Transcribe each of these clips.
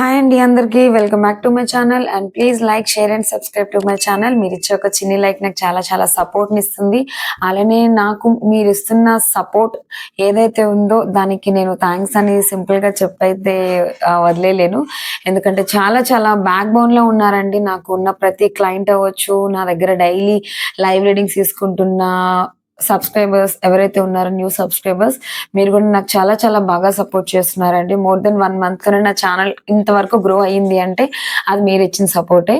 Hi అండి అందరికీ. Welcome back to my channel. And please like share and subscribe to my channel. మీరు ఇచ్చే ఒక చిన్ని లైక్ నాకు చాలా చాలా సపోర్ట్ని ఇస్తుంది. అలానే నాకు మీరు ఇస్తున్న సపోర్ట్ ఏదైతే ఉందో దానికి నేను థ్యాంక్స్ అని సింపుల్గా చెప్పైతే వదిలేలేను ఎందుకంటే చాలా చాలా బ్యాక్ బోన్లో ఉన్నారండి. నాకు ఉన్న ప్రతి క్లయింట్ అవ్వచ్చు నా దగ్గర డైలీ లైవ్ రీడింగ్స్ తీసుకుంటున్న సబ్స్క్రైబర్స్ ఎవరైతే ఉన్నారో న్యూ సబ్స్క్రైబర్స్ మీరు కూడా నాకు చాలా చాలా బాగా సపోర్ట్ చేస్తున్నారండి. మోర్ దెన్ వన్ మంత్లోనే నా ఛానల్ ఇంతవరకు గ్రో అయ్యింది అంటే అది మీరు ఇచ్చిన సపోర్టే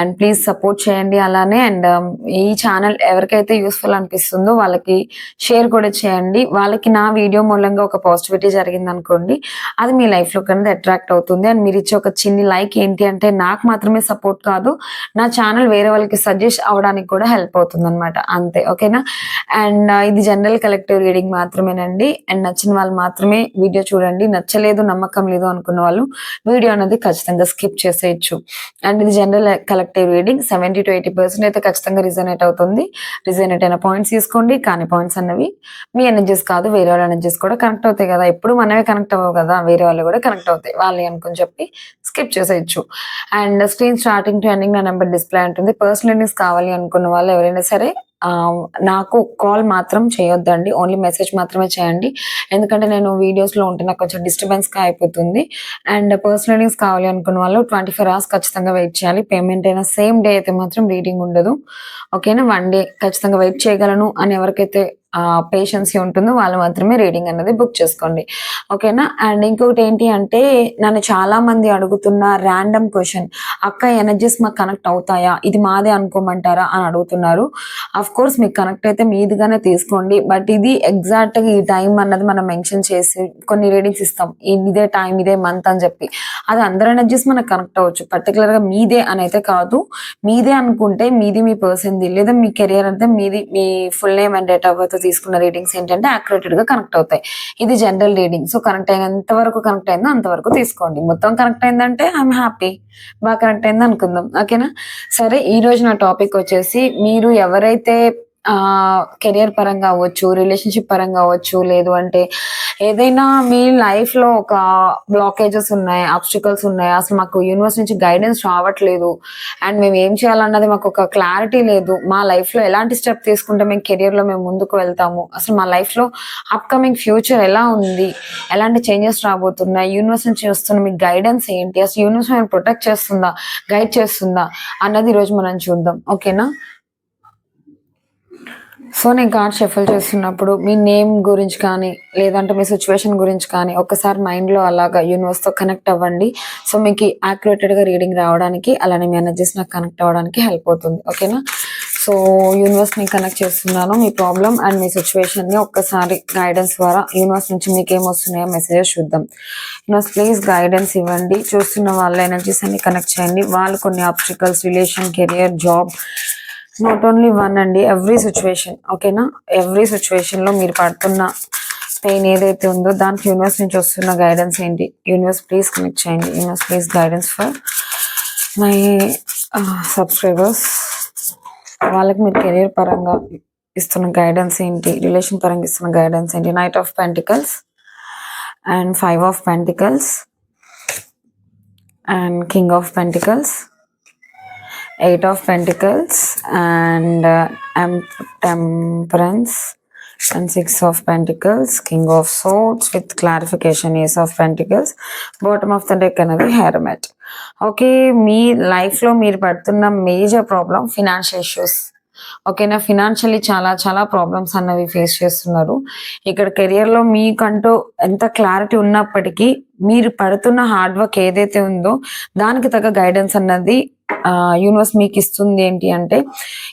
అండ్ ప్లీజ్ సపోర్ట్ చేయండి అలానే. అండ్ um, ఈ ఛానల్ ఎవరికైతే యూస్ఫుల్ అనిపిస్తుందో వాళ్ళకి షేర్ కూడా చేయండి. వాళ్ళకి నా వీడియో మూలంగా ఒక పాజిటివిటీ జరిగింది అనుకోండి అది మీ లైఫ్లో లో అట్రాక్ట్ అవుతుంది. అండ్ మీరు ఇచ్చే ఒక చిన్ని లైక్ ఏంటి అంటే నాకు మాత్రమే సపోర్ట్ కాదు నా ఛానల్ వేరే వాళ్ళకి సజెస్ట్ అవడానికి కూడా హెల్ప్ అవుతుంది అనమాట అంతే ఓకేనా అండ్ ఇది జనరల్ కలెక్టివ్ రీడింగ్ మాత్రమేనండి. అండ్ నచ్చిన వాళ్ళు మాత్రమే వీడియో చూడండి. నచ్చలేదు నమ్మకం లేదు అనుకున్న వాళ్ళు వీడియో అనేది ఖచ్చితంగా స్కిప్ చేసేయచ్చు. అండ్ ఇది general collective reading. Seventy to eighty percent అయితే ఖచ్చితంగా రిజనేట్ అవుతుంది. రిజనేట్ అయిన పాయింట్స్ తీసుకోండి. కానీ పాయింట్స్ అన్నవి మీ ఎనర్జీస్ కాదు. వేరే వాళ్ళ ఎనర్జీస్ కూడా కనెక్ట్ అవుతాయి కదా. ఎప్పుడు మనమే కనెక్ట్ అవ్వవు కదా. వేరే వాళ్ళు కూడా కనెక్ట్ అవుతాయి. వాళ్ళే అనుకుని చెప్పి స్కిప్ చేసేయచ్చు. And screen starting to ending నా నెంబర్ డిస్ప్లే ఉంటుంది. పర్సనల్ ఎర్నింగ్స్ కావాలి అనుకున్న వాళ్ళు ఎవరైనా సరే నాకు కాల్ మాత్రం చేయొద్దండి. ఓన్లీ మెసేజ్ మాత్రమే చేయండి. ఎందుకంటే నేను వీడియోస్లో ఉంటే నాకు కొంచెం డిస్టర్బెన్స్గా అయిపోతుంది. అండ్ పర్సనల్ కావాలి అనుకున్న వాళ్ళు ట్వంటీ ఫోర్ అవర్స్ ఖచ్చితంగా వెయిట్ చేయాలి. పేమెంట్ అయినా సేమ్ డే అయితే మాత్రం రీడింగ్ ఉండదు. ఓకేనా వన్ డే ఖచ్చితంగా వెయిట్ చేయగలను. అని ఎవరికైతే పేషెన్సీ ఉంటుందో వాళ్ళు మాత్రమే రీడింగ్ అనేది బుక్ చేసుకోండి. ఓకేనా? అండ్ ఇంకొకటి ఏంటి అంటే నన్ను చాలా మంది అడుగుతున్న ర్యాండమ్ క్వశ్చన్ అక్క ఎనర్జీస్ మాకు కనెక్ట్ అవుతాయా? ఇది మాదే అనుకోమంటారా? అని అడుగుతున్నారు. అఫ్ కోర్స్ మీకు కనెక్ట్ అయితే మీదిగానే తీసుకోండి. బట్ ఇది ఎగ్జాక్ట్గా ఈ టైం అన్నది మనం మెన్షన్ చేసి కొన్ని రీడింగ్స్ ఇస్తాం. ఇదే టైం ఇదే మంత్ అని చెప్పి. అది అందరి ఎనర్జీస్ మనకు కనెక్ట్ అవ్వచ్చు. పర్టికులర్గా మీదే అని అయితే కాదు. మీదే అనుకుంటే మీది మీ పర్సన్ది లేదా మీ కెరియర్ అంటే మీది మీ full name and date of birth తీసుకున్న రీడింగ్స్ ఏంటంటే యాక్యురేటెడ్గా కనెక్ట్ అవుతాయి. ఇది జనరల్ రీడింగ్ సో కనెక్ట్ అయినంత వరకు కనెక్ట్ అయిందో అంతవరకు తీసుకోండి. మొత్తం కనెక్ట్ అయిందంటే ఐఎమ్ హ్యాపీ బాగా కనెక్ట్ అయింది అనుకుందాం. ఓకేనా సరే ఈ రోజు నా టాపిక్ వచ్చేసి మీరు ఎవరైతే కెరియర్ పరంగా అవ్వచ్చు రిలేషన్షిప్ పరంగా అవ్వచ్చు లేదు అంటే ఏదైనా మీ లైఫ్లో ఒక బ్లాకేజెస్ ఉన్నాయి ఆబ్స్టికల్స్ ఉన్నాయి అసలు మాకు యూనివర్స్ నుంచి గైడెన్స్ రావట్లేదు. అండ్ మేము ఏం చేయాలన్నది మాకు ఒక క్లారిటీ లేదు. మా లైఫ్లో ఎలాంటి స్టెప్ తీసుకుంటే మేము కెరియర్లో మేము ముందుకు వెళ్తాము? అసలు మా లైఫ్లో అప్కమింగ్ ఫ్యూచర్ ఎలా ఉంది? ఎలాంటి చేంజెస్ రాబోతున్నాయి? యూనివర్స్ నుంచి వస్తున్న మీ గైడెన్స్ ఏంటి? అసలు యూనివర్స్ మేము ప్రొటెక్ట్ చేస్తుందా? గైడ్ చేస్తుందా? అన్నది ఈరోజు మనం చూద్దాం. ఓకేనా సో నేను కార్డ్ షఫల్ చేస్తున్నప్పుడు మీ నేమ్ గురించి కానీ లేదంటే మీ సిచ్యువేషన్ గురించి కానీ ఒక్కసారి మైండ్లో అలాగా యూనివర్స్తో కనెక్ట్ అవ్వండి. సో మీకు యాక్యురేటెడ్గా రీడింగ్ రావడానికి అలానే మీ ఎనర్జీస్ నాకు కనెక్ట్ అవ్వడానికి హెల్ప్ అవుతుంది. ఓకేనా? సో యూనివర్స్ని కనెక్ట్ చేస్తున్నాను మీ ప్రాబ్లం అండ్ మీ సిచ్యువేషన్ని ఒక్కసారి గైడెన్స్ ద్వారా యూనివర్స్ నుంచి మీకు ఏమొస్తున్నాయో మెసేజెస్ చూద్దాం. యూనివర్స్ ప్లీజ్ గైడెన్స్ ఇవ్వండి. చూస్తున్న వాళ్ళ ఎనర్జీస్ అన్ని కనెక్ట్ చేయండి. వాళ్ళు కొన్ని obstacles relation career job not only one అండి ఎవ్రీ సిచ్యువేషన్ ఓకేనా ఎవ్రీ సిచ్యువేషన్లో మీరు పడుతున్న పెయిన్ ఏదైతే ఉందో దానికి యూనివర్స్ నుంచి వస్తున్న గైడెన్స్ ఏంటి? యూనివర్స్ ప్లీజ్ కనెక్ట్ చేయండి. Universe please guidance for my subscribers వాళ్ళకి మీరు కెరీర్ పరంగా ఇస్తున్న గైడెన్స్ ఏంటి? రిలేషన్ పరంగా ఇస్తున్న గైడెన్స్ ఏంటి? Knight of pentacles and five of pentacles and king of pentacles eight of pentacles and temperance and six of pentacles king of swords with clarification ace of pentacles bottom of the deck అనేది hermit okay మీ లైఫ్లో మీరు పడుతున్న major problem financial issues ఓకేనా financially చాలా చాలా problems అన్నవి face చేస్తున్నారు. ఇక్కడ కెరియర్లో మీకంటూ ఎంత క్లారిటీ ఉన్నప్పటికీ మీరు పడుతున్న హార్డ్ వర్క్ ఏదైతే ఉందో దానికి తగ్గ గైడెన్స్ అన్నది యూనివర్స్ మీకు ఇస్తుంది ఏంటి అంటే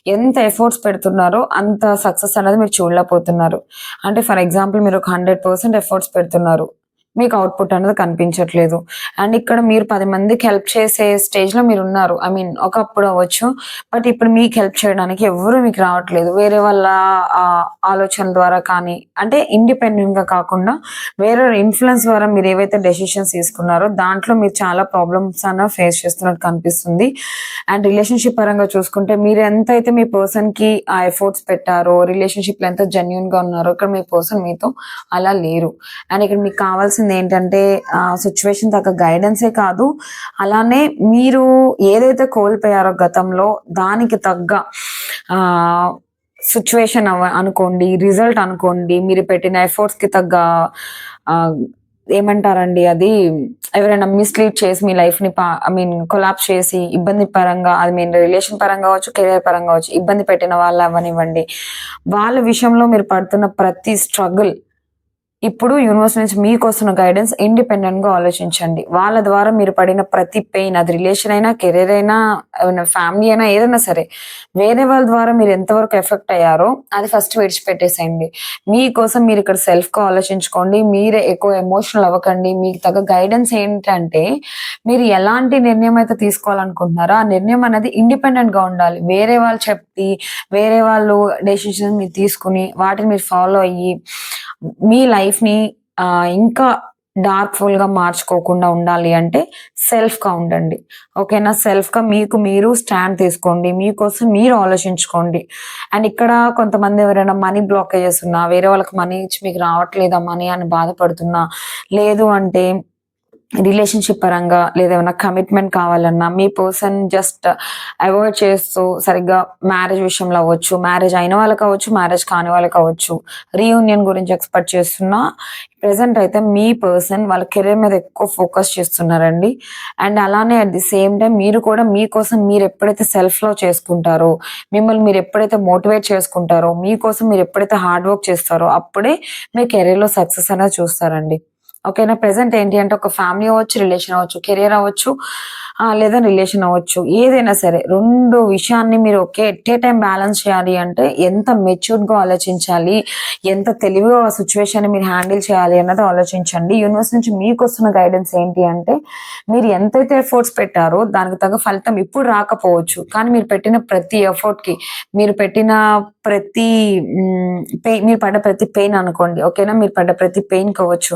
ఎంత ఎఫర్ట్స్ పెడుతున్నారో అంత సక్సెస్ అనేది మీరు చూడలేకపోతున్నారు. అంటే ఫర్ ఎగ్జాంపుల్ మీరు ఒక హండ్రెడ్ పర్సెంట్ ఎఫర్ట్స్ పెడుతున్నారు. మీకు అవుట్పుట్ అనేది కనిపించట్లేదు. అండ్ ఇక్కడ మీరు పది మందికి హెల్ప్ చేసే స్టేజ్లో మీరు ఉన్నారు. ఐ మీన్ ఒకప్పుడు అవ్వచ్చు. బట్ ఇప్పుడు మీకు హెల్ప్ చేయడానికి ఎవరు మీకు రావట్లేదు. వేరే వాళ్ళ ఆ, ఆలోచన ద్వారా కానీ అంటే ఇండిపెండెంట్గా కాకుండా వేరే ఇన్ఫ్లుయెన్స్ ద్వారా మీరు ఏవైతే డెసిషన్స్ తీసుకున్నారో దాంట్లో మీరు చాలా ప్రాబ్లమ్స్ అన్న ఫేస్ చేస్తున్నట్టు కనిపిస్తుంది. అండ్ రిలేషన్షిప్ పరంగా చూసుకుంటే మీరు ఎంత అయితే మీ పర్సన్కి ఆ ఎఫర్ట్స్ పెట్టారో రిలేషన్షిప్లో ఎంత జెన్యున్గా ఉన్నారో ఇక్కడ మీ పర్సన్ మీతో అలా లేరు. అండ్ ఇక్కడ మీకు కావాల్సిన చేయాల్సింది ఏంటంటే ఆ సిచ్యువేషన్ తగ్గ గైడెన్సే కాదు. అలానే మీరు ఏదైతే కోల్పోయారో గతంలో దానికి తగ్గ ఆ సిచ్యువేషన్ అనుకోండి రిజల్ట్ అనుకోండి మీరు పెట్టిన ఎఫర్ట్స్కి తగ్గ ఏమంటారండి అది? ఎవరైనా మిస్లీడ్ చేసి మీ లైఫ్ని ఐ మీన్ కొలాప్స్ చేసి ఇబ్బంది పరంగా అది మీన్ రిలేషన్ పరంగా కావచ్చు కెరియర్ పరంగా కావచ్చు ఇబ్బంది పెట్టిన వాళ్ళు అవనివ్వండి వాళ్ళ విషయంలో మీరు పడుతున్న ప్రతి స్ట్రగుల్ ఇప్పుడు యూనివర్స్ నుంచి మీకు వస్తున్న గైడెన్స్ ఇండిపెండెంట్గా ఆలోచించండి. వాళ్ళ ద్వారా మీరు పడిన ప్రతి పెయిన్ అది రిలేషన్ అయినా కెరీర్ అయినా ఫ్యామిలీ అయినా ఏదైనా సరే వేరే వాళ్ళ ద్వారా మీరు ఎంతవరకు ఎఫెక్ట్ అయ్యారో అది ఫస్ట్ విడిచిపెట్టేసేయండి. మీకోసం మీరు ఇక్కడ సెల్ఫ్గా ఆలోచించుకోండి. మీరే ఎక్కువ ఎమోషనల్ అవ్వకండి. మీకు తగ్గ గైడెన్స్ ఏంటంటే మీరు ఎలాంటి నిర్ణయం అయితే తీసుకోవాలనుకుంటున్నారో ఆ నిర్ణయం అనేది ఇండిపెండెంట్గా ఉండాలి. వేరే వాళ్ళు చెప్పి వేరే వాళ్ళు డెసిషన్ మీరు తీసుకుని వాటిని మీరు ఫాలో అయ్యి మీ లైఫ్ని ఇంకా డార్క్ ఫుల్గా మార్చుకోకుండా ఉండాలి అంటే సెల్ఫ్గా ఉండండి ఓకేనా? సెల్ఫ్గా మీకు మీరు స్టాండ్ తీసుకోండి. మీకోసం మీరు ఆలోచించుకోండి. అండ్ ఇక్కడ కొంతమంది ఎవరైనా మనీ బ్లాకేజెస్ ఉన్నా వేరే వాళ్ళకి మనీ ఇచ్చి మీకు రావట్లేదా మనీ అని బాధపడుతున్నా లేదు అంటే రిలేషన్షిప్ పరంగా లేదా ఏమైనా కమిట్మెంట్ కావాలన్నా మీ పర్సన్ జస్ట్ అవాయిడ్ చేస్తూ సరిగ్గా మ్యారేజ్ విషయంలో అవ్వచ్చు మ్యారేజ్ అయిన వాళ్ళకి అవ్వచ్చు మ్యారేజ్ కాని వాళ్ళకి అవ్వచ్చు. రీయూనియన్ గురించి ఎక్స్పెక్ట్ చేస్తున్నా. ప్రెసెంట్ అయితే మీ పర్సన్ వాళ్ళ కెరీర్ మీద ఎక్కువ ఫోకస్ చేస్తున్నారండి. అండ్ అలానే అట్ ది సేమ్ టైం మీరు కూడా మీకోసం మీరు ఎప్పుడైతే సెల్ఫ్ లవ్ చేసుకుంటారో మిమ్మల్ని మీరు ఎప్పుడైతే మోటివేట్ చేసుకుంటారో మీకోసం మీరు ఎప్పుడైతే హార్డ్ వర్క్ చేస్తారో అప్పుడే మీ కెరీర్లో సక్సెస్ అనేది చూస్తారండి. ఓకేనా ప్రజెంట్ ఏంటి అంటే ఒక ఫ్యామిలీ అవ్వచ్చు రిలేషన్ అవ్వచ్చు కెరియర్ అవ్వచ్చు లేదా రిలేషన్ అవ్వచ్చు ఏదైనా సరే రెండు విషయాన్ని మీరు ఒకే ఎట్ ఏ టైం బ్యాలెన్స్ చేయాలి అంటే ఎంత మెచ్యూర్డ్గా ఆలోచించాలి ఎంత తెలివిగా ఆ సిచ్యువేషన్ మీరు హ్యాండిల్ చేయాలి అన్నది ఆలోచించండి. యూనివర్స్ నుంచి మీకు వస్తున్న గైడెన్స్ ఏంటి అంటే మీరు ఎంతైతే ఎఫర్ట్స్ పెట్టారో దానికి తగ్గ ఫలితం ఇప్పుడు రాకపోవచ్చు. కానీ మీరు పెట్టిన ప్రతి ఎఫర్ట్కి మీరు పెట్టిన ప్రతి పెయిన్ మీరు పడ్డ ప్రతి పెయిన్ అనుకోండి ఓకేనా? మీరు పడ్డ ప్రతి పెయిన్ కావచ్చు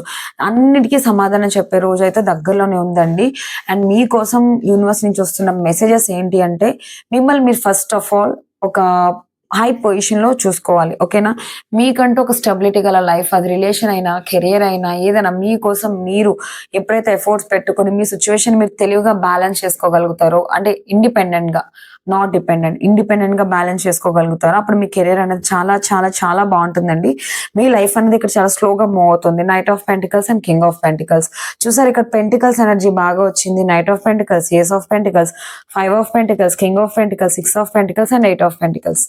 అన్నిటికీ సమాధానం చెప్పే రోజు అయితే దగ్గరలోనే ఉందండి. అండ్ మీకోసం యూనివర్స్ నుంచి వస్తున్న మెసేజెస్ ఏంటి అంటే మిమ్మల్ని మీరు ఫస్ట్ ఆఫ్ ఆల్ ఒక హై పొజిషన్లో చూసుకోవాలి ఓకేనా మీకంటూ ఒక స్టెబిలిటీ గల లైఫ్ అది రిలేషన్ అయినా కెరియర్ అయినా ఏదైనా మీకోసం మీరు ఎప్పుడైతే ఎఫోర్ట్స్ పెట్టుకొని మీ సిచ్యువేషన్ మీరు తెలివిగా బ్యాలెన్స్ చేసుకోగలుగుతారో అంటే ఇండిపెండెంట్గా నాట్ డిపెండెంట్ ఇండిపెండెంట్గా బ్యాలెన్స్ చేసుకోగలుగుతారో అప్పుడు మీ కెరీర్ అనేది చాలా చాలా చాలా బాగుంటుందండి. మీ లైఫ్ అనేది ఇక్కడ చాలా స్లోగా మూవ్ అవుతుంది. Knight of pentacles and king of pentacles చూసారు ఇక్కడ పెంటికల్స్ ఎనర్జీ బాగా వచ్చింది. Knight of pentacles ace of pentacles five of pentacles king of pentacles six of pentacles and eight of pentacles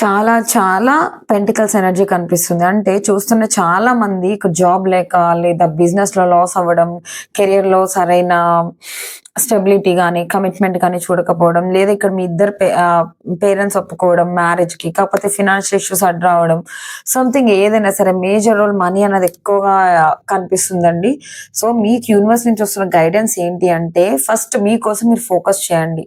చాలా చాలా పెంటికల్స్ ఎనర్జీ కనిపిస్తుంది. అంటే చూస్తున్న చాలా మంది ఇక్కడ జాబ్ లేక లేదా బిజినెస్లో లాస్ అవ్వడం కెరియర్లో సరైన స్టెబిలిటీ కానీ కమిట్మెంట్ కానీ చూడకపోవడం లేదా ఇక్కడ మీ ఇద్దరు పేరెంట్స్ ఒప్పుకోవడం మ్యారేజ్కి కాకపోతే ఫినాన్షియల్ ఇష్యూస్ అడ్ రావడం సంథింగ్ ఏదైనా సరే మేజర్ రోల్ మనీ అనేది ఎక్కువగా కనిపిస్తుందండి. సో మీకు యూనివర్స్ నుంచి వస్తున్న గైడెన్స్ ఏంటి అంటే ఫస్ట్ మీకోసం మీరు ఫోకస్ చేయండి.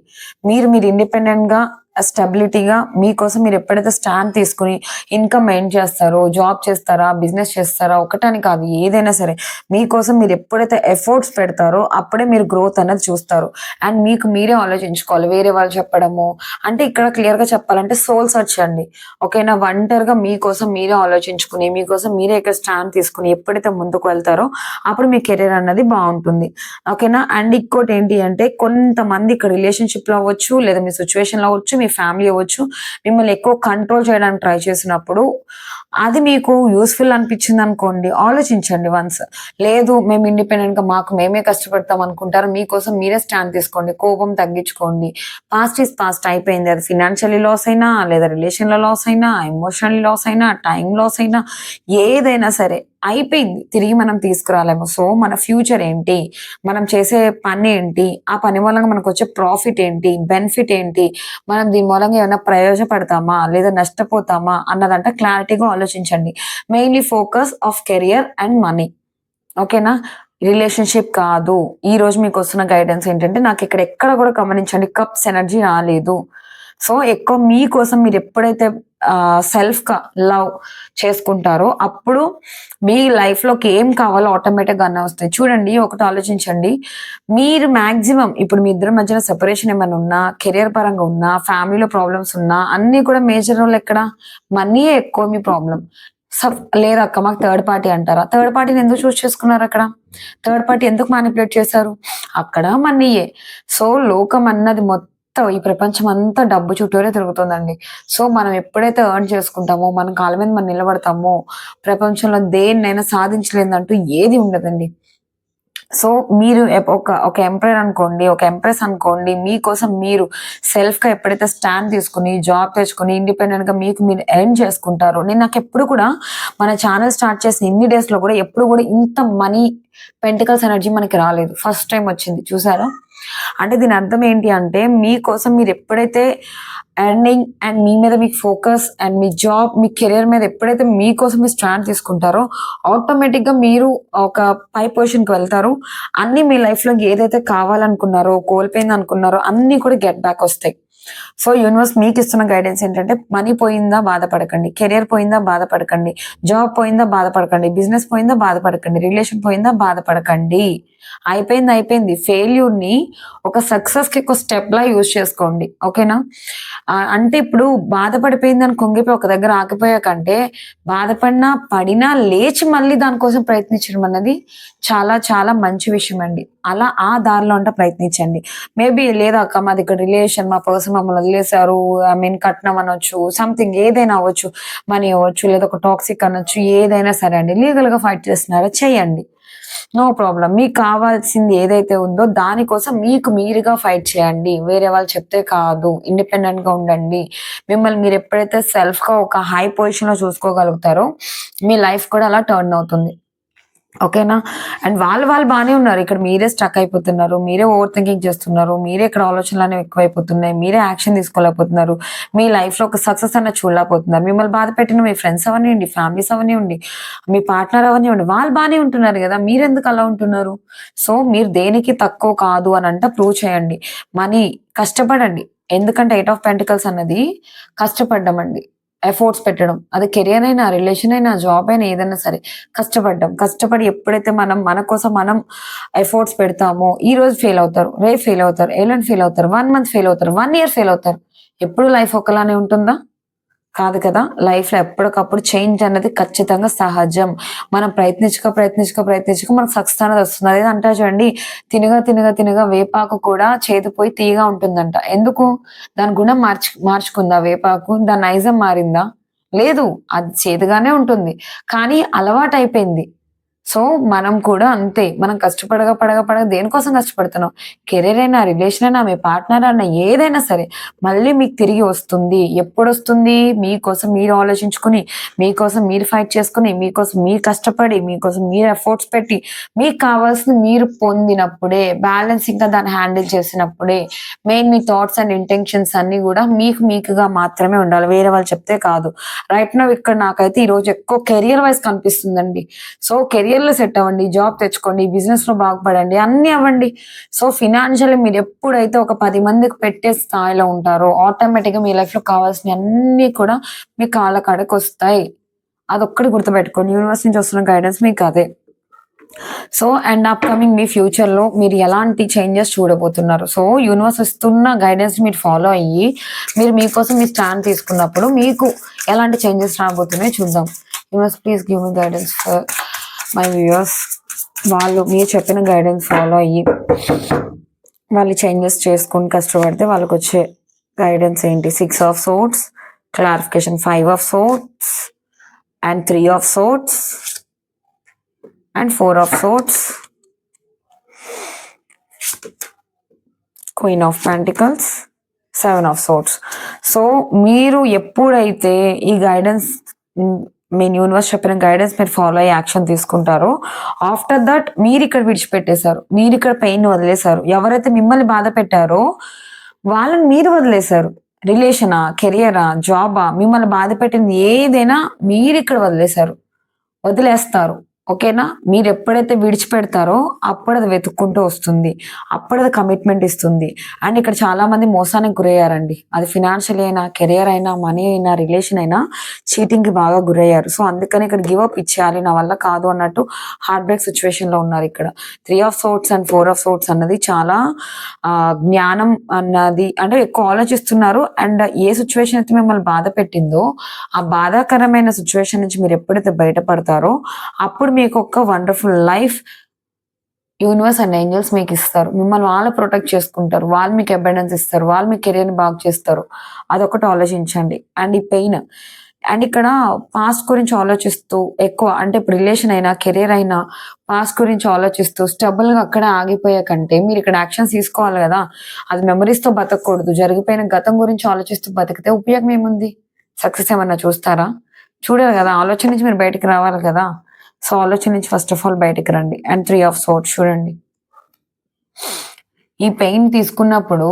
మీరు మీరు ఇండిపెండెంట్గా స్టెబిలిటీగా మీకోసం మీరు ఎప్పుడైతే స్టాండ్ తీసుకుని ఇన్కమ్ ఎయిన్ చేస్తారో జాబ్ చేస్తారా బిజినెస్ చేస్తారా ఒకటని కాదు ఏదైనా సరే మీకోసం మీరు ఎప్పుడైతే ఎఫర్ట్స్ పెడతారో అప్పుడే మీరు గ్రోత్ అనేది చూస్తారు. అండ్ మీకు మీరే ఆలోచించుకోవాలి వేరే వాళ్ళు చెప్పడము. అంటే ఇక్కడ క్లియర్గా చెప్పాలంటే సోల్ సర్చ్ అండి. ఓకేనా? ఒంటరిగా మీకోసం మీరే ఆలోచించుకుని మీకోసం మీరే ఇక్కడ స్టాండ్ తీసుకుని ఎప్పుడైతే ముందుకు వెళ్తారో అప్పుడు మీ కెరీర్ అన్నది బాగుంటుంది. ఓకేనా? అండ్ ఇంకోటి ఏంటి అంటే కొంతమంది ఇక్కడ రిలేషన్షిప్లో అవ్వచ్చు లేదా మీ సిచ్యువేషన్లో అవ్వచ్చు మీ ఫ్యామిలీ అవ్వచ్చు. మిమ్మల్ని ఎక్కువ కంట్రోల్ చేయడానికి ట్రై చేసినప్పుడు అది మీకు యూస్ఫుల్ అనిపించింది అనుకోండి ఆలోచించండి వన్స్ లేదు మేము ఇండిపెండెంట్గా మాకు మేమే కష్టపడతాం అనుకుంటారు మీకోసం మీరే స్టాండ్ తీసుకోండి కోపం తగ్గించుకోండి. పాస్ట్ ఈస్ పాస్ట్ అయిపోయింది. అది ఫినాన్షియలీ లాస్ అయినా లేదా రిలేషన్ లాస్ అయినా ఎమోషనల్ లాస్ అయినా టైం లాస్ అయినా ఏదైనా సరే అయిపోయింది. తిరిగి మనం తీసుకురాలేము. సో మన ఫ్యూచర్ ఏంటి? మనం చేసే పని ఏంటి? ఆ పని మూలంగా మనకు వచ్చే ప్రాఫిట్ ఏంటి? బెనిఫిట్ ఏంటి? మనం దీని మూలంగా ఏమైనా ప్రయోజనపడతామా? లేదా నష్టపోతామా? అన్నదంట క్లారిటీగా ఆలోచించండి. Mainly focus of career and money ఓకేనా రిలేషన్షిప్ కాదు. ఈ రోజు మీకు వస్తున్న గైడెన్స్ ఏంటంటే నాకు ఇక్కడ ఎక్కడ కూడా గమనించండి. కప్స్ ఎనర్జీ రాలేదు. సో ఎక్కువ మీకోసం మీరు ఎప్పుడైతే సెల్ఫ్గా లవ్ చేసుకుంటారో అప్పుడు మీ లైఫ్లోకి ఏం కావాలో ఆటోమేటిక్ అన్నీ వస్తాయి. చూడండి ఒకటి ఆలోచించండి. మీరు మాక్సిమం ఇప్పుడు మీ ఇద్దరి మధ్యన సెపరేషన్ ఏమైనా ఉన్నా కెరియర్ పరంగా ఉన్నా ఫ్యామిలీలో ప్రాబ్లమ్స్ ఉన్నా అన్ని కూడా మేజర్ రోల్ ఎక్కడ? మనీయే ఎక్కువ మీ ప్రాబ్లం సబ్ అక్క మాకు థర్డ్ పార్టీ అంటారా? థర్డ్ పార్టీని ఎందుకు చూస్ చేసుకున్నారు అక్కడ? థర్డ్ పార్టీ ఎందుకు మానిపులేట్ చేశారు? అక్కడ మనీయే సో లోకం అన్నది మొత్తం ఈ ప్రపంచం అంతా డబ్బు చుట్టూరే తిరుగుతుందండి. సో మనం ఎప్పుడైతే ఎర్న్ చేసుకుంటామో మన కాళ్ళ మీద మనం నిలబడతామో ప్రపంచంలో దేన్నైనా సాధించలేదంటూ ఏది ఉండదండి. సో మీరు ఒక ఒక ఎంప్రైర్ అనుకోండి ఒక ఎంప్రెస్ అనుకోండి మీకోసం మీరు సెల్ఫ్గా ఎప్పుడైతే స్టాండ్ తీసుకుని జాబ్ తెచ్చుకుని ఇండిపెండెంట్గా మీకు మీరు ఎర్న్ చేసుకుంటారో నేను నాకు ఎప్పుడు కూడా మన ఛానల్ స్టార్ట్ చేసిన ఇన్ని డేస్లో కూడా ఎప్పుడు కూడా ఇంత మనీ పెంటికల్స్ ఎనర్జీ మనకి రాలేదు. ఫస్ట్ టైం వచ్చింది. చూసారా? అంటే దీని అర్థం ఏంటి అంటే మీకోసం మీరు ఎప్పుడైతే ఎర్నింగ్ అండ్ మీ మీద మీకు ఫోకస్ అండ్ మీ జాబ్ మీ కెరీర్ మీద ఎప్పుడైతే మీకోసం మీరు స్టాండ్ తీసుకుంటారో ఆటోమేటిక్గా మీరు ఒక పై పొజిషన్కి వెళ్తారు. అన్ని మీ లైఫ్లో ఏదైతే కావాలనుకున్నారో కోల్పోయింది అనుకున్నారో అన్ని కూడా గెట్ బ్యాక్ వస్తాయి. సో యూనివర్స్ మీకు ఇస్తున్న గైడెన్స్ ఏంటంటే మనీ పోయిందా బాధపడకండి కెరియర్ పోయిందా బాధపడకండి జాబ్ పోయిందా బాధపడకండి బిజినెస్ పోయిందా బాధపడకండి రిలేషన్ పోయిందా బాధపడకండి. అయిపోయింది అయిపోయింది. ఫెయిల్యూర్ని ఒక సక్సెస్కి ఒక స్టెప్ లా యూజ్ చేసుకోండి. ఓకేనా అంటే ఇప్పుడు బాధపడిపోయింది అని కుంగిపోయి ఒక దగ్గర ఆగిపోయాకంటే బాధపడినా పడినా లేచి మళ్ళీ దానికోసం ప్రయత్నించడం అన్నది చాలా చాలా మంచి విషయం అండి అలా ఆ దారిలో అంటే ప్రయత్నించండి. మేబీ లేదా అక్క మాది ఇక్కడ రిలేషన్ మా పర్సన్ మమ్మల్ని వదిలేశారు ఐ మీన్ కట్నం అనొచ్చు సంథింగ్ ఏదైనా అవ్వచ్చు మనీ అవ్వచ్చు లేదా ఒక టాక్సిక్ అనొచ్చు ఏదైనా సరే అండి. లీగల్గా ఫైట్ చేస్తున్నారో? చేయండి. నో ప్రాబ్లం మీకు కావాల్సింది ఏదైతే ఉందో దానికోసం మీకు మీరుగా ఫైట్ చేయండి. వేరే వాళ్ళు చెప్తే కాదు. ఇండిపెండెంట్గా ఉండండి. మిమ్మల్ని మీరు ఎప్పుడైతే సెల్ఫ్గా ఒక హై పొజిషన్లో చూసుకోగలుగుతారో మీ లైఫ్ కూడా అలా టర్న్ అవుతుంది. ఓకేనా? అండ్ వాళ్ళు వాళ్ళు బాగానే ఉన్నారు. ఇక్కడ మీరే స్టక్ అయిపోతున్నారు. మీరే ఓవర్ థింకింగ్ చేస్తున్నారు. మీరే ఇక్కడ ఆలోచనలు అనేవి ఎక్కువైపోతున్నాయి. మీరే యాక్షన్ తీసుకోలేకపోతున్నారు. మీ లైఫ్లో ఒక సక్సెస్ అన్న చూడలేకపోతున్నారు. మిమ్మల్ని బాధ పెట్టిన మీ ఫ్రెండ్స్ అవనివ్వండి ఫ్యామిలీస్ అవనివ్వండి మీ పార్ట్నర్ అవనివ్వండి వాళ్ళు బాగానే ఉంటున్నారు కదా. మీరు ఎందుకు అలా ఉంటున్నారు? సో మీరు దేనికి తక్కువ కాదు అని అంటే ప్రూవ్ చేయండి. మనీ కష్టపడండి. ఎందుకంటే ఎయిట్ ఆఫ్ పెంటికల్స్ అన్నది కష్టపడ్డమండి ఎఫోర్ట్స్ పెట్టడం అది కెరియర్ అయినా రిలేషన్ అయినా జాబ్ అయినా ఏదైనా సరే కష్టపడ్డం. కష్టపడి ఎప్పుడైతే మనం మన కోసం మనం ఎఫోర్ట్స్ పెడతామో ఈ రోజు ఫెయిల్ అవుతారు రేపు ఫెయిల్ అవుతారు ఎల్లుండి ఫెయిల్ అవుతారు వన్ మంత్ ఫెయిల్ అవుతారు వన్ ఇయర్ ఫెయిల్ అవుతారు. ఎప్పుడు లైఫ్ ఒకలానే ఉంటుందా? కాదు కదా? లైఫ్లో ఎప్పటికప్పుడు చేంజ్ అనేది ఖచ్చితంగా సహజం. మనం ప్రయత్నించక ప్రయత్నించక ప్రయత్నించక మనకు సక్సెస్ అనేది వస్తుంది. అదే అంటారు చూడండి తినగా తినగా తినగా వేపాకు కూడా చేతిపోయి తీగా ఉంటుందంట. ఎందుకు? దాని గుణం మార్చు మార్చుకుందా వేపాకు? దాని నైజం మారిందా? లేదు అది చేదుగానే ఉంటుంది. కానీ అలవాటు అయిపోయింది సో మనం కూడా అంతే. మనం కష్టపడగా పడగా పడగా దేనికోసం కష్టపడుతున్నాం? కెరీర్ అయినా రిలేషన్ అయినా మీ పార్ట్నర్ అయినా ఏదైనా సరే. మళ్ళీ మీకు తిరిగి వస్తుంది. ఎప్పుడు వస్తుంది మీకోసం మీరు ఆలోచించుకుని మీకోసం మీరు ఫైట్ చేసుకుని మీకోసం మీరు కష్టపడి మీకోసం మీరు ఎఫర్ట్స్ పెట్టి మీకు కావాల్సింది మీరు పొందినప్పుడే బ్యాలెన్స్ ఇంకా దాన్ని హ్యాండిల్ చేసినప్పుడే మెయిన్ మీ థాట్స్ అండ్ ఇంటెన్షన్స్ అన్ని కూడా మీకు మీకుగా మాత్రమే ఉండాలి. వేరే వాళ్ళు చెప్తే కాదు. రైట్ నవ్ ఇక్కడ నాకైతే ఈరోజు ఎక్కువ కెరియర్ వైజ్ కనిపిస్తుందండి. సో కెరియర్ కెరియర్లో సెట్ అవ్వండి జాబ్ తెచ్చుకోండి బిజినెస్లో బాగుపడండి అన్ని అవ్వండి. సో ఫినాన్షియల్ మీరు ఎప్పుడైతే ఒక పది మందికి పెట్టే స్థాయిలో ఉంటారో ఆటోమేటిక్గా మీ లైఫ్లో కావాల్సిన అన్ని కూడా మీ కాళ్ళ కాడకి వస్తాయి. అదొక్కటి గుర్తుపెట్టుకోండి. యూనివర్స్ నుంచి వస్తున్న గైడెన్స్ మీకు అదే. సో అండ్ అప్కమింగ్ మీ ఫ్యూచర్లో మీరు ఎలాంటి చేంజెస్ చూడబోతున్నారు? సో యూనివర్స్ ఇస్తున్న గైడెన్స్ మీరు ఫాలో అయ్యి మీరు మీకోసం మీ స్టాండ్ తీసుకున్నప్పుడు మీకు ఎలాంటి చేంజెస్ రాబోతున్నాయో చూద్దాం. Universe please give me guidance for my viewers వాళ్ళు మీరు చెప్పిన గైడెన్స్ ఫాలో అయ్యి వాళ్ళు చేంజెస్ చేసుకొని కష్టపడితే వాళ్ళకి వచ్చే గైడెన్స్ ఏంటి? Six of swords clarification five of swords and three of swords and four of swords queen of pentacles seven of swords so మీరు ఎప్పుడైతే ఈ గైడెన్స్ మీ యూనివర్స్ చెప్పిన గైడెన్స్ మీరు ఫాలో అయ్యి యాక్షన్ తీసుకుంటారో. ఆఫ్టర్ దట్ మీరు ఇక్కడ విడిచిపెట్టేశారు. మీరు ఇక్కడ పెయిన్ వదిలేశారు. ఎవరైతే మిమ్మల్ని బాధ పెట్టారో వాళ్ళని మీరు వదిలేశారు. రిలేషనా కెరియరా జాబా మిమ్మల్ని బాధ పెట్టింది ఏదైనా మీరు ఇక్కడ వదిలేశారు. వదిలేస్తారు. ఓకేనా? మీరు ఎప్పుడైతే విడిచిపెడతారో అప్పుడు అది వెతుక్కుంటూ వస్తుంది. అప్పుడు అది కమిట్మెంట్ ఇస్తుంది. అండ్ ఇక్కడ చాలా మంది మోసానికి గురయ్యారండి. అది ఫినాన్షియల్ అయినా కెరియర్ అయినా మనీ అయినా రిలేషన్ అయినా చీటింగ్కి బాగా గురయ్యారు. సో అందుకని ఇక్కడ గివ్ అప్ ఇచ్చేయాలి. నా వల్ల కాదు అన్నట్టు హార్ట్ బ్రేక్ సిచ్యువేషన్లో ఉన్నారు ఇక్కడ. Three of swords and four of swords అన్నది చాలా జ్ఞానం అన్నది అంటే ఎక్కువ ఆలోచిస్తున్నారు. అండ్ ఏ సిచ్యువేషన్ అయితే మిమ్మల్ని బాధ పెట్టిందో ఆ బాధాకరమైన సిచ్యువేషన్ నుంచి మీరు ఎప్పుడైతే బయటపడతారో అప్పుడు మీకు ఒక wonderful life universe and angels మీకు ఇస్తారు మిమ్మల్ని వాళ్ళు ప్రొటెక్ట్ చేసుకుంటారు. వాళ్ళు మీకు అబెండెన్స్ ఇస్తారు. వాళ్ళు మీ కెరీర్ని బాగు చేస్తారు. అదొకటి ఆలోచించండి. అండ్ ఈ పెయిన్ అండ్ ఇక్కడ పాస్ట్ గురించి ఆలోచిస్తూ ఎక్కువ అంటే ఇప్పుడు రిలేషన్ అయినా కెరీర్ అయినా పాస్ట్ గురించి ఆలోచిస్తూ స్టబుల్గా అక్కడే అక్కడ ఆగిపోయే కంటే మీరు ఇక్కడ యాక్షన్స్ తీసుకోవాలి కదా. అది మెమరీస్తో బతకూడదు జరిగిపోయిన గతం గురించి ఆలోచిస్తూ బతికితే ఉపయోగం ఏముంది? సక్సెస్ ఏమన్నా చూస్తారా? చూడాలి కదా. ఆలోచన నుంచి మీరు బయటికి రావాలి కదా. సో ఆలోచన నుంచి ఫస్ట్ ఆఫ్ ఆల్ బయటకు రండి. అండ్ త్రీ ఆఫ్ సోట్ చూడండి. ఈ పెయిన్ తీసుకున్నప్పుడు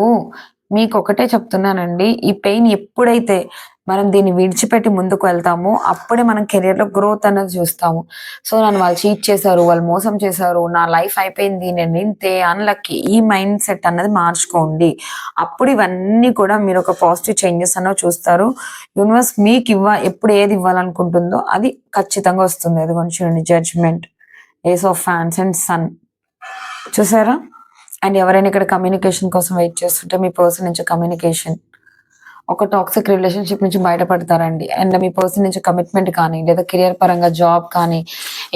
మీకు ఒకటే చెప్తున్నానండి. ఈ పెయిన్ ఎప్పుడైతే మనం దీన్ని విడిచిపెట్టి ముందుకు వెళ్తాము. అప్పుడే మనం కెరీర్లో గ్రోత్ అనేది చూస్తాము. సో నన్ను వాళ్ళు చీట్ చేశారు వాళ్ళు మోసం చేశారు నా లైఫ్ అయిపోయింది నేను ఇంతే అన్లక్కి ఈ మైండ్ సెట్ అన్నది మార్చుకోండి. అప్పుడు ఇవన్నీ కూడా మీరు ఒక పాజిటివ్ చేంజెస్ అన్న చూస్తారు. యూనివర్స్ మీకు ఇవ్వ ఎప్పుడు ఏది ఇవ్వాలనుకుంటుందో అది ఖచ్చితంగా వస్తుంది. అది కొంచెం చూడండి జడ్జ్మెంట్ ఏస్ ఆఫ్ ఫ్యాన్స్ అండ్ సన్ చూసారా? అండ్ ఎవరైనా ఇక్కడ కమ్యూనికేషన్ కోసం వెయిట్ చేస్తుంటే మీ పర్సన్ నుంచి కమ్యూనికేషన్ ఒక టాక్సిక్ రిలేషన్షిప్ నుంచి బయటపడతారండి. అండ్ మీ పర్సన్ నుంచి కమిట్మెంట్ కానీ లేదా కెరియర్ పరంగా జాబ్ కానీ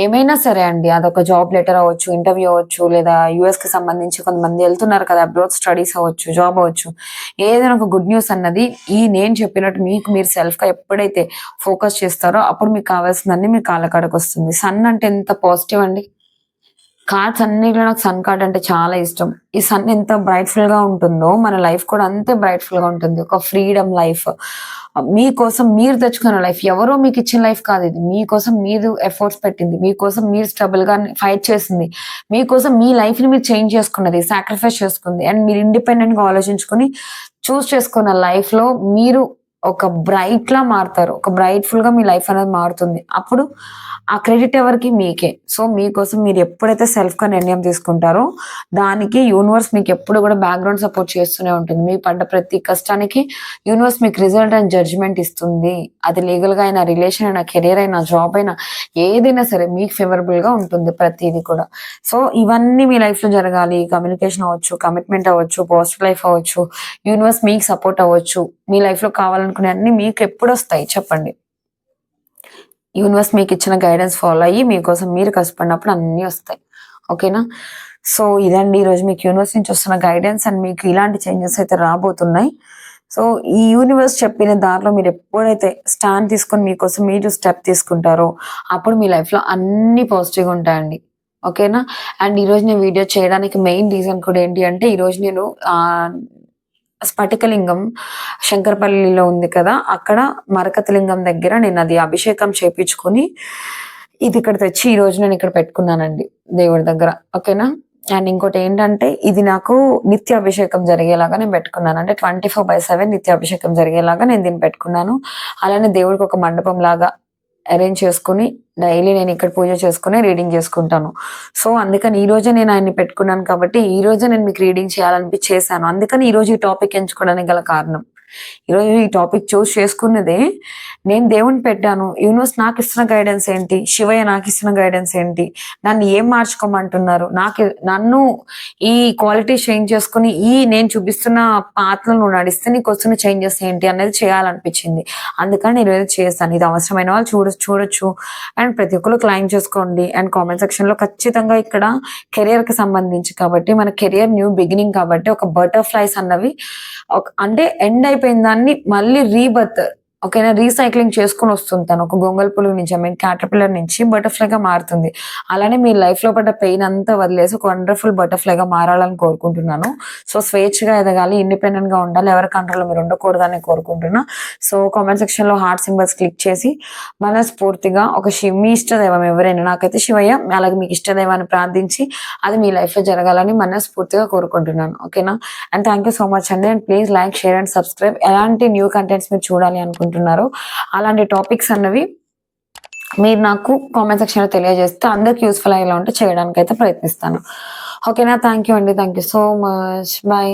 ఏమైనా సరే అండి. అదొక జాబ్ లెటర్ అవ్వచ్చు ఇంటర్వ్యూ అవ్వచ్చు లేదా యుఎస్కి సంబంధించి కొంతమంది వెళ్తున్నారు కదా అబ్రాడ్ స్టడీస్ అవ్వచ్చు జాబ్ అవ్వచ్చు. ఏదైనా ఒక గుడ్ న్యూస్ అన్నది ఈ నేను చెప్పినట్టు మీకు మీరు సెల్ఫ్గా ఎప్పుడైతే ఫోకస్ చేస్తారో అప్పుడు మీకు కావాల్సిందన్నీ మీ కాళ్ళకాడకు వస్తుంది. సన్ అంటే ఎంత పాజిటివ్ అండి? కార్డ్స్ అన్నిట్లో నాకు సన్ కార్డ్ అంటే చాలా ఇష్టం. ఈ సన్ ఎంత బ్రైట్ఫుల్గా ఉంటుందో మన లైఫ్ కూడా అంతే బ్రైట్ఫుల్గా ఉంటుంది. ఒక ఫ్రీడమ్ లైఫ్. మీకోసం మీరు తెచ్చుకున్న లైఫ్. ఎవరో మీకు ఇచ్చిన లైఫ్ కాదు ఇది. మీకోసం మీరు ఎఫర్ట్స్ పెట్టింది. మీకోసం మీరు స్టబుల్గా ఫైట్ చేసింది. మీకోసం మీ లైఫ్ని మీరు చేంజ్ చేసుకున్నది సాక్రిఫైస్ చేసుకుంది. అండ్ మీరు ఇండిపెండెంట్గా ఆలోచించుకుని చూస్ చేసుకున్న లైఫ్లో మీరు ఒక బ్రైట్ లా మారుతారు. ఒక బ్రైట్ఫుల్గా మీ లైఫ్ అనేది మారుతుంది. అప్పుడు ఆ క్రెడిట్ ఎవరికి? మీకే. సో మీకోసం మీరు ఎప్పుడైతే సెల్ఫ్గా నిర్ణయం తీసుకుంటారో దానికి యూనివర్స్ మీకు ఎప్పుడు కూడా బ్యాక్గ్రౌండ్ సపోర్ట్ చేస్తూనే ఉంటుంది. మీ పడ్డ ప్రతి కష్టానికి యూనివర్స్ మీకు రిజల్ట్ అండ్ జడ్జ్మెంట్ ఇస్తుంది. అది లీగల్గా అయినా రిలేషన్ అయినా కెరీర్ అయినా జాబ్ అయినా ఏదైనా సరే మీకు ఫేవరబుల్గా ఉంటుంది ప్రతిదీ కూడా. సో ఇవన్నీ మీ లైఫ్లో జరగాలి. కమ్యూనికేషన్ అవ్వచ్చు కమిట్మెంట్ అవ్వచ్చు పాజిటివ్ లైఫ్ అవ్వచ్చు యూనివర్స్ మీకు సపోర్ట్ అవ్వచ్చు. మీ లైఫ్లో కావాలనుకునే అన్ని మీకు ఎప్పుడు వస్తాయి? చెప్పండి. యూనివర్స్ మీకు ఇచ్చిన గైడెన్స్ ఫాలో అయ్యి మీకోసం మీరు కష్టపడినప్పుడు అన్నీ వస్తాయి. ఓకేనా? సో ఇదండి ఈరోజు మీకు యూనివర్స్ నుంచి వస్తున్న గైడెన్స్ అండ్ మీకు ఇలాంటి చేంజెస్ అయితే రాబోతున్నాయి. సో ఈ యూనివర్స్ చెప్పిన దారిలో మీరు ఎప్పుడైతే స్టాండ్ తీసుకొని మీకోసం మీరు స్టెప్ తీసుకుంటారో అప్పుడు మీ లైఫ్లో అన్ని పాజిటివ్ ఉంటాయండి. ఓకేనా? అండ్ ఈరోజు నేను వీడియో చేయడానికి మెయిన్ రీజన్ కూడా ఏంటి అంటే ఈరోజు నేను స్ఫటికలింగం శంకరపల్లిలో ఉంది కదా అక్కడ మరకతలింగం దగ్గర నేను అది అభిషేకం చేపించుకొని ఇది ఇక్కడ తెచ్చి ఈ రోజు నేను ఇక్కడ పెట్టుకున్నానండి దేవుడి దగ్గర. ఓకేనా? అండ్ ఇంకోటి ఏంటంటే ఇది నాకు నిత్య అభిషేకం జరిగేలాగా నేను పెట్టుకున్నాను. అంటే ట్వంటీ ఫోర్ బై సెవెన్ నిత్య అభిషేకం జరిగేలాగా నేను దీన్ని పెట్టుకున్నాను. అలానే దేవుడికి ఒక మండపం లాగా అరేంజ్ చేసుకుని డైలీ నేను ఇక్కడ పూజ చేసుకుని రీడింగ్ చేసుకుంటాను. సో అందుకని ఈ రోజే నేను ఆయన్ని పెట్టుకున్నాను కాబట్టి ఈ రోజే నేను మీకు రీడింగ్ చేయాలనిపి చేశాను అందుకని ఈ రోజు ఈ టాపిక్ ఎంచుకోవడానికి గల కారణం. ఈరోజు ఈ టాపిక్ చూస్ చేసుకున్నదే నేను దేవుని పెట్టాను. యూనివర్స్ నాకు ఇస్తున్న గైడెన్స్ ఏంటి? శివయ్య నాకు ఇస్తున్న గైడెన్స్ ఏంటి? నన్ను ఏం మార్చుకోమంటున్నారు? నాకు నన్ను ఈ క్వాలిటీ చేంజ్ చేసుకుని ఈ నేను చూపిస్తున్న పాత్రలు నువ్వు నడిస్తే నీకు వస్తున్న చేంజెస్ ఏంటి అనేది చేయాలనిపించింది. అందుకని నేను ఏదో చేస్తాను ఇది అవసరమైన వాళ్ళు చూడ చూడొచ్చు. అండ్ ప్రతి ఒక్కరు క్లైమ్ చేసుకోండి. అండ్ కామెంట్ సెక్షన్లో ఖచ్చితంగా ఇక్కడ కెరియర్కి సంబంధించి కాబట్టి మన కెరియర్ న్యూ బిగినింగ్ కాబట్టి ఒక బటర్ఫ్లైస్ అన్నవి అంటే ఎండ్ అయిపోయిన దాన్ని మళ్ళీ రీబర్త్ ఓకేనా? రీసైక్లింగ్ చేసుకుని వస్తుంది తను. ఒక గొంగల్ పులుగు నుంచి ఐ మీన్ క్యాటర్పిల్లర్ నుంచి బటర్ఫ్లైగా మారుతుంది. అలానే మీ లైఫ్లో పడ్డ పెయిన్ అంతా వదిలేసి ఒక వండర్ఫుల్ బటర్ఫ్లైగా మారాలని కోరుకుంటున్నాను. సో స్వేచ్ఛగా ఎదగాలి ఇండిపెండెంట్గా ఉండాలి ఎవరి కంట్రోల్లో మీరు ఉండకూడదని కోరుకుంటున్నా. సో కామెంట్ సెక్షన్లో హార్ట్ సింబల్స్ క్లిక్ చేసి మనస్ఫూర్తిగా ఒక శివ మీ ఇష్టదైవం ఎవరైనా నాకైతే శివయ్య అలాగే మీకు ఇష్టదైవాన్ని ప్రార్థించి అది మీ లైఫ్లో జరగాలని మనస్ఫూర్తిగా కోరుకుంటున్నాను. ఓకేనా? And thank you so much అండి. And please like share and subscribe. ఎలాంటి న్యూ కంటెంట్స్ మీరు చూడాలి అనుకుంటున్నాను అనుకుంటున్నారో. అలాంటి టాపిక్స్ అన్నవి మీరు నాకు కామెంట్ సెక్షన్లో తెలియజేస్తే అందరికి యూస్ఫుల్ అయ్యేలా ఉంటే చేయడానికి అయితే ప్రయత్నిస్తాను ఓకేనా థ్యాంక్ యూ అండి. Thank you so much bye